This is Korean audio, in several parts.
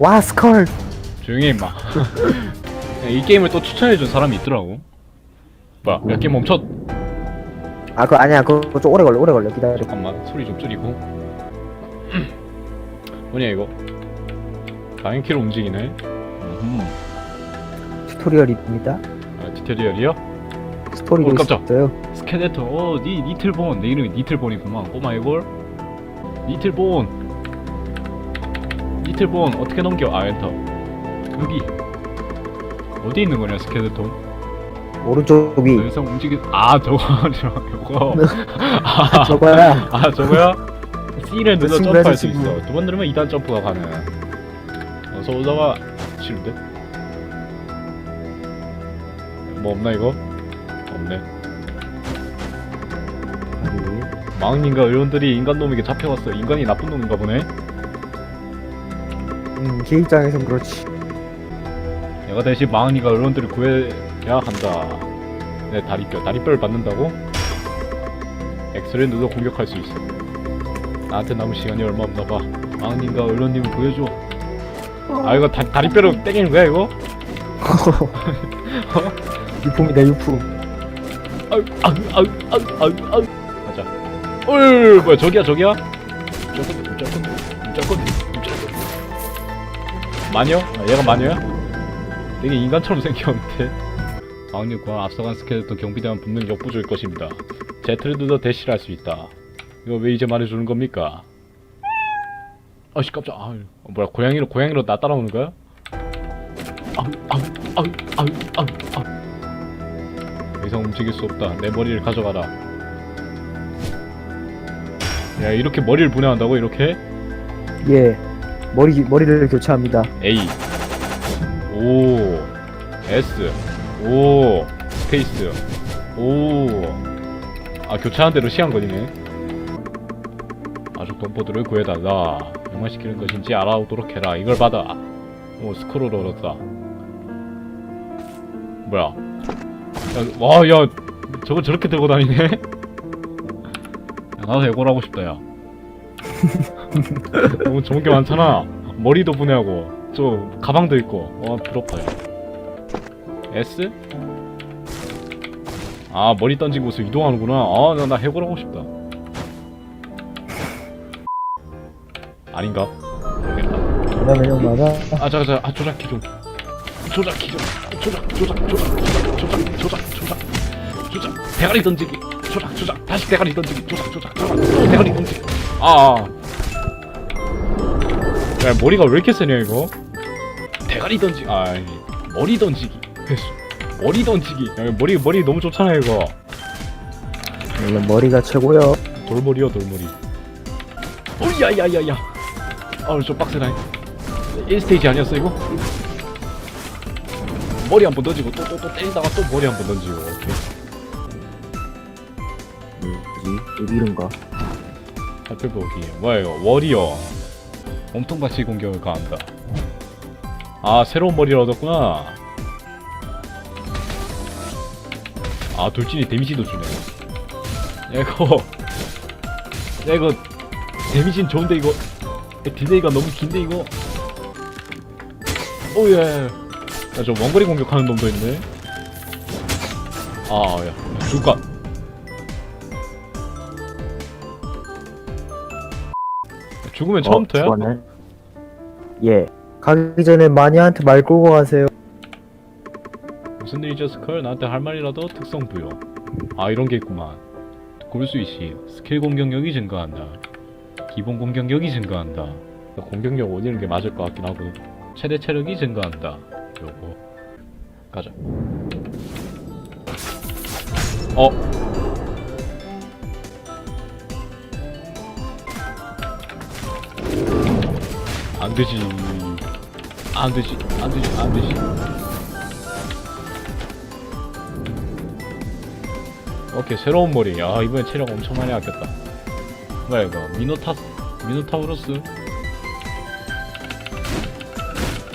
와 스컬. 조용히 해 임마. 이 게임을 또 추천해준 사람이 있더라고. 뭐야 야 게임 멈췄. 아 그거 아니야. 그거 좀 오래 걸려 오래 걸려. 기다려. 잠깐만 소리 좀 줄이고. 뭐냐 이거? 다행키로 움직이네. 음. 튜토리얼입니다. 아, 디테리얼이요? 스토리도 어, 깜짝. 있어요. 스케네터. 어 니, 니틀본. 내 이름이 니틀본이구만. 꼬마 이걸. 니틀본 니틀본 어떻게 넘겨? 아 엔터. 여기. 어디 있는 거냐 스케네톤 오른쪽 위 여기서 움직이 아 저거. 저거 아, 저거야? 아 저거야? C를 눌러 친구 점프할 수 친구. 있어 두 번 누르면 2단 점프가 가능. 어서 오다가 싫은데? 뭐 없나 이거? 없네. 망님과 의원들이 인간 놈에게 잡혀갔어. 인간이 나쁜 놈인가 보네 음, 걔 입장에선 그렇지. 내가 대신 망님과 의원들을 구해야 한다. 내 다리뼈 다리뼈를 받는다고? X를 눌러 공격할 수 있어. 나한테 남은 시간이 얼마 없나 봐. 망님과 의원님을 구해줘. 아 이거 다, 다리뼈로 때리는 거야 이거? 유품이다 유품. 아유 아유 아유 아유 아유 아유. 가자. 어이 뭐야 저기야 저기야? 무조건 무조건 무조건 무조건 마녀? 아, 얘가 마녀야? 되게 인간처럼 생겼는데 아우님과 앞서간 스켈레톤 경비대만 분명 역부족일 것입니다 눌러 대시를 할 수 있다 이거 왜 이제 말해주는 겁니까? 아씨 깜짝 어, 뭐야 고양이로 고양이로 나 따라오는 거야? 아유 아유 아유 더 이상 움직일 수 없다. 내 머리를 가져가라. 야 이렇게 머리를 분해한다고 이렇게? 예 머리 머리를 교체합니다. A. O. S. O. 스페이스. 오아 교차한 대로 시한거리네. 아주 돈포드를 구해달라. 영화시키는 것인지 알아오도록 해라. 이걸 받아. 오 스크롤 얻었다. 뭐야? 와야 저거 저렇게 들고 다니네? 야, 나도 해골하고 싶다 야 너무 좋은 게 많잖아. 머리도 분해하고 저 가방도 있고. 와 부럽다. 야 S? 아 머리 던진 곳을 이동하는구나. 아나 나 해골하고 싶다. 아닌가? 모르겠다. 그다음에 형 맞아? 아 잠깐 잠깐 아 조작키 좀 조작키 좀 조작 조작 조작 조작 조작 조작 조작. 조작 대가리 던지기. 조작 조작. 다시 대가리 던지기. 조작 조작 조작. 또 대가리 던지기. 아, 아. 야 머리가 왜 이렇게 세냐 이거? 대가리 던지 아 아니, 머리 던지기. 머리 던지기. 야, 머리 머리 너무 좋잖아 이거. 물론 머리가 최고요. 돌머리요 돌머리. 오야야야야. 아좀 빡세다 1스테이지 아니었어 이거? 머리 한 번 던지고 또 또 또 때리다가 또 머리 한 번 던지고 오케이. 뭐지 이른가? 살펴보기. 뭐야 이거? 워리어 몸통같이 공격을 가한다. 아 새로운 머리를 얻었구나. 아 돌진이 데미지도 주네 야 이거 야 이거 데미지는 좋은데 이거 딜레이가 너무 긴데 이거? 오예. 야저 원거리 공격하는 놈도 있네. 아야 죽가 죽으면 처음부터야? 어, 죽었네. 예. 가기 전에 마니아한테 말 끌고 가세요. 무슨 일이죠 스컬? 나한테 할 말이라도 특성 부여. 아 이런 게 있구만. 골수 이시 스킬 공격력이 증가한다. 기본 공격력이 증가한다. 공격력 올리는 게 맞을 것 같긴 하고 최대 체력이 증가한다. 요거. 가자. 어 안 되지. 안 되지. 안 되지. 안 되지. 오케이 새로운 머리. 야 이번엔 체력 엄청 많이 아꼈다. 뭐야 이거? 미노타 미노타우로스?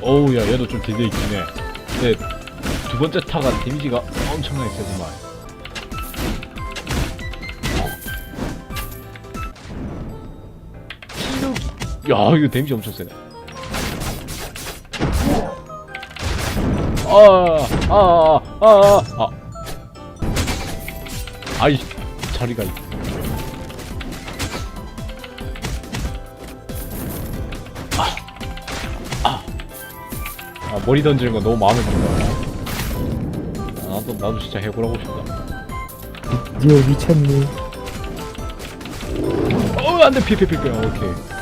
어우 야 얘도 좀 딜레이 있긴 해 근데 두 번째 타가 데미지가 엄청나게 세구만 이거 데미지 엄청 세네 아, 아, 아, 아, 아. 아이, 자리가. 있- 아, 아. 아, 머리 던지는 거 너무 마음에 든다. 아, 나도, 나도 진짜 해보라고 싶다. 드디어 미쳤니? 어, 안 돼, 피, 피, 피, 피. 오케이.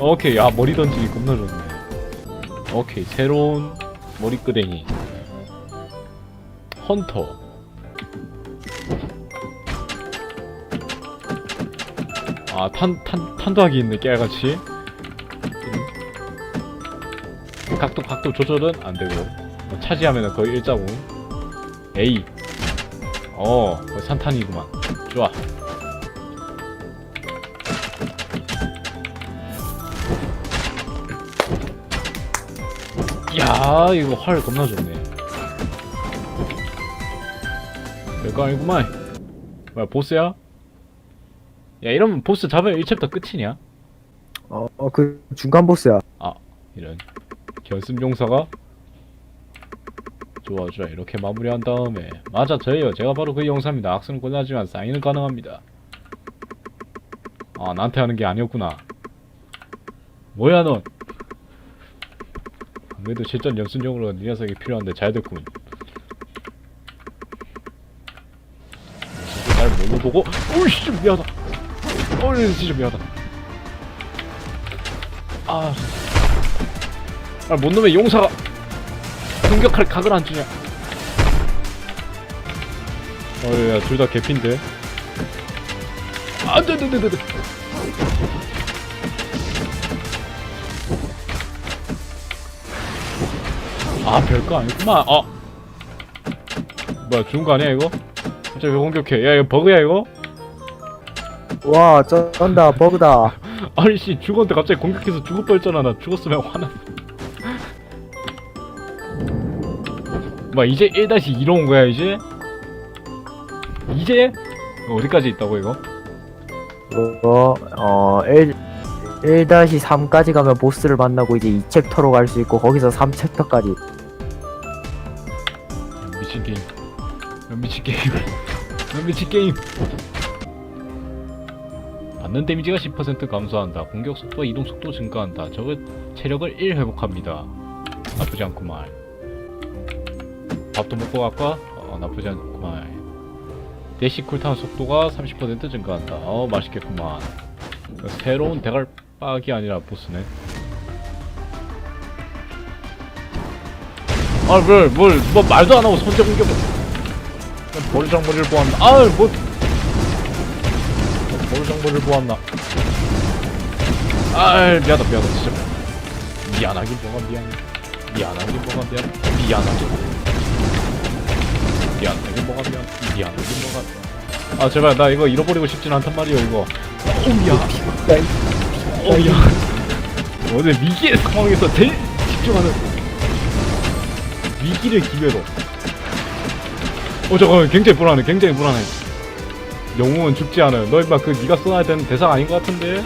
오케이, 야, 머리 던지기 겁나 좋네. 오케이, 새로운 머리끄댕이. 헌터. 아, 탄, 탄, 탄도하기 있네, 깨알같이. 각도, 각도 조절은 안 되고. 뭐 차지하면은 거의 일자고. A. 어, 거의 산탄이구만. 좋아. 야 이거 활 겁나 좋네. 별거 아니구만. 뭐야 보스야? 야 이러면 보스 잡으면 1챕터 끝이냐? 어, 어, 그 중간 보스야. 이런. 견습 용사가? 좋아 좋아 이렇게 마무리한 다음에. 맞아 저예요. 제가 바로 그 용사입니다. 악수는 권하지만 사인은 가능합니다. 아 나한테 하는 게 아니었구나. 뭐야 넌 아무래도 실전 연습용으로 네 녀석이 필요한데 잘 됐군 진짜 날 뭘로 보고. 오이씨 미안하다. 어이 진짜 미안하다. 아. 아, 뭔 놈의 용사가 공격할 각을 안 주냐? 어야 둘 다 개핀데. 안돼 안돼 안돼 아 별거 아니구만. 어. 뭐야 죽은 거 아니야 이거? 갑자기 왜 공격해? 야 이거 버그야 이거? 와, 쩐다, 버그다. 아니 씨 죽었는데 갑자기 공격해서 죽을 뻔했잖아 나 죽었으면 화났 뭐 이제 1-2로 온 거야 이제? 이제? 어디까지 있다고 이거? 그거, 어, 1, 1-3까지 가면 보스를 만나고 이제 2챕터로 갈 수 있고, 거기서 3챕터까지. 미친 게임. 미친 게임. 미친 게임. 받는 데미지가 10% 감소한다. 공격 속도와 이동 속도 증가한다. 적의 체력을 1 회복합니다. 나쁘지 않구만. 밥도 먹고 갈까? 어 나쁘지 않구만. 대시 쿨타운 속도가 30% 증가한다. 어 맛있겠구만. 새로운 대갈빡이 아니라 보스네 아, 뭘, 뭘, 뭐, 말도 안 하고 선제 공격. 그냥 버르장머리를 보았나. 아, 뭐. 버르장머리를 보았나. 아, 미안하다, 미안하다, 진짜. 미안하긴 뭐가 미안해. 미안하긴 뭐가 미안. 미안하긴. 미안하긴 뭐가 미안. 미안하긴 뭐가 미안. 아, 제발, 나 이거 잃어버리고 싶진 않단 말이야, 이거. 오야. 오야. 오늘 위기의 상황에서 제일 집중하는 위기를 기회로. 어 잠깐만 굉장히 불안해 굉장히 불안해. 영웅은 죽지 않아. 너 임마 그 네가 써야 되는 대상 아닌 것 같은데.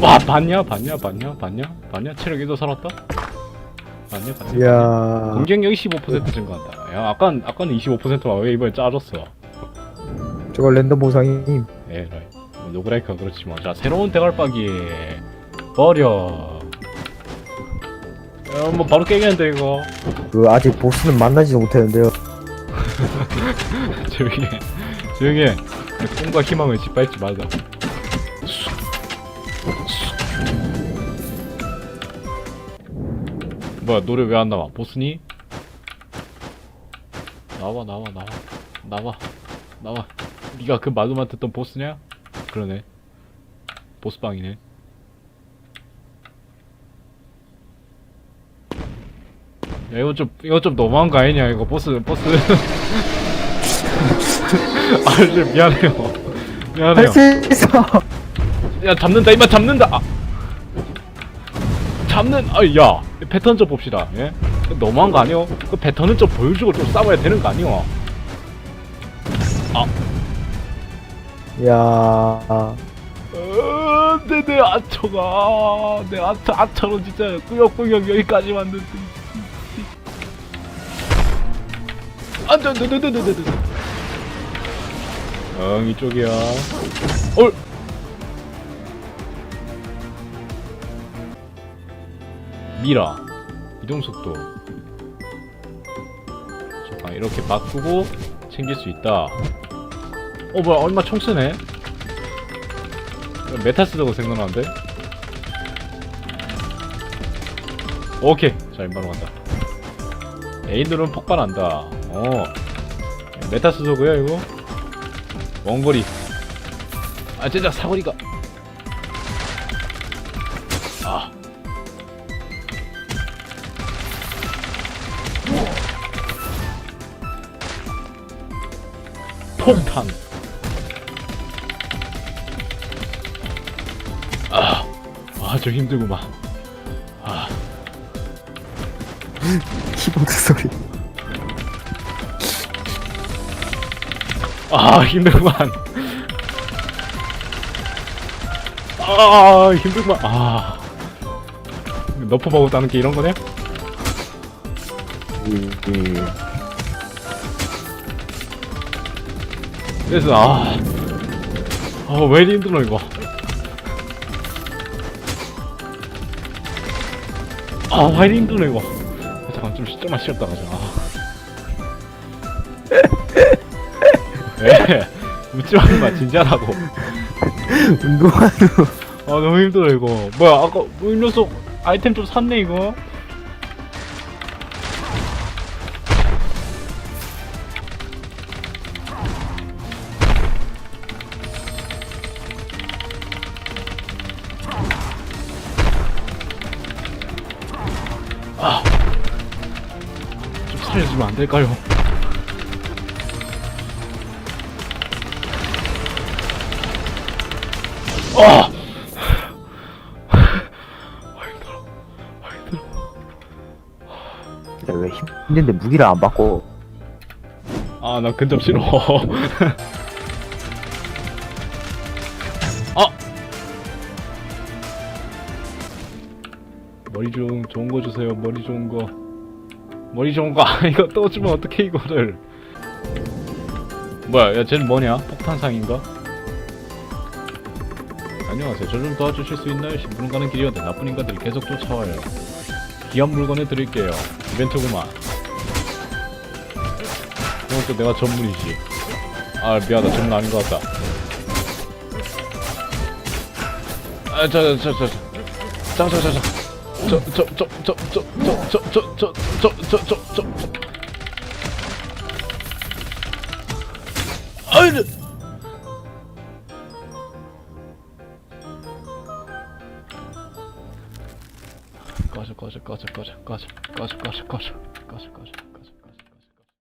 와 봤냐 봤냐 봤냐 봤냐 봤냐 체력이 더 살았다. 봤냐 봤냐. 이야. 공격력이 15% 증가한다. 야 아까 아까는 25%만 왜 이번에 짜졌어? 저거 랜덤 보상임. 에라이 뭐 노브레이크가 그렇지 뭐자 새로운 대갈박이 버려. 야 뭐 바로 깨겠는데 이거? 그, 아직 보스는 만나지도 못했는데요. 조용히 해. 조용히 해. 꿈과 희망을 짓밟지 말자. 뭐야 노래 왜 안 나와? 보스니? 나와 나와 나와. 나와. 나와. 네가 그 말로만 듣던 보스냐? 그러네. 보스방이네. 야 이거 좀 이거 좀 너무한 거 아니냐 이거 보스 보스. 아 진짜 미안해요. 미안해요. 할수 있어! 야 잡는다 이만 잡는다. 아. 잡는 아야. 패턴 좀 봅시다 예? 너무한 거 아니요 그 패턴은 좀 보여주고 좀 싸워야 되는 거 아니요 아 야. 어, 내, 내 아처가 내 아처 아처로 진짜 꾸역꾸역 여기까지 왔는데. 안돼 안돼 안돼 안돼 안돼 응 이쪽이야. 얼 미라. 이동 속도. 잠깐 이렇게 바꾸고 챙길 수 있다 어 뭐야 얼마 총 쓰네? 메타 쓰다고 생각나는데? 오케이. 자 인바로 간다. 에인들은 폭발한다. 어. 메타 쓰도고요 이거? 원거리. 아 진짜 사거리가. 아. 폭탄 아주 힘들구만. 아, 키보드 소리 아 힘들구만. 아, 힘들구만. 아, 너프 먹고 따는 게 이런 거네? 이, 이. 그래서 아, 아, 왜 이리 힘들어 이거? 아, 왜 이리 힘들어 이거? 아, 잠깐 좀 시- 좀만 쉬었다 가자. 아. 왜? 웃지 마, 진지하라고. 운동하는 아 너무 힘들어 이거 뭐야 아까 뭐이 녀석 아이템 좀 샀네 이거 될까요? 아! 아 힘들어. 아 힘들어. 왜 힘든데 무기를 안 바꿔? 아나 근접 싫어. 아! 머리 좀 좋은 거 주세요 머리 좋은 거 머리 좋은 거 아, 이거 떠주면 어떡해 이거를. 뭐야 야 쟤는 뭐냐? 폭탄상인가? 안녕하세요. 저 좀 도와주실 수 있나요? 신부름 가는 길이었는데 나쁜 인간들이 계속 쫓아와요. 귀한 물건을 드릴게요. 이벤트구만. 이건 또 내가 전문이지. 아 미안하다. 전문 아닌 것 같다. 아저저저 저. 저저저저 저저저저저저저저저저 아이 꺼져 꺼져 꺼져 꺼져 꺼져 꺼져 꺼져 꺼져 꺼져 꺼져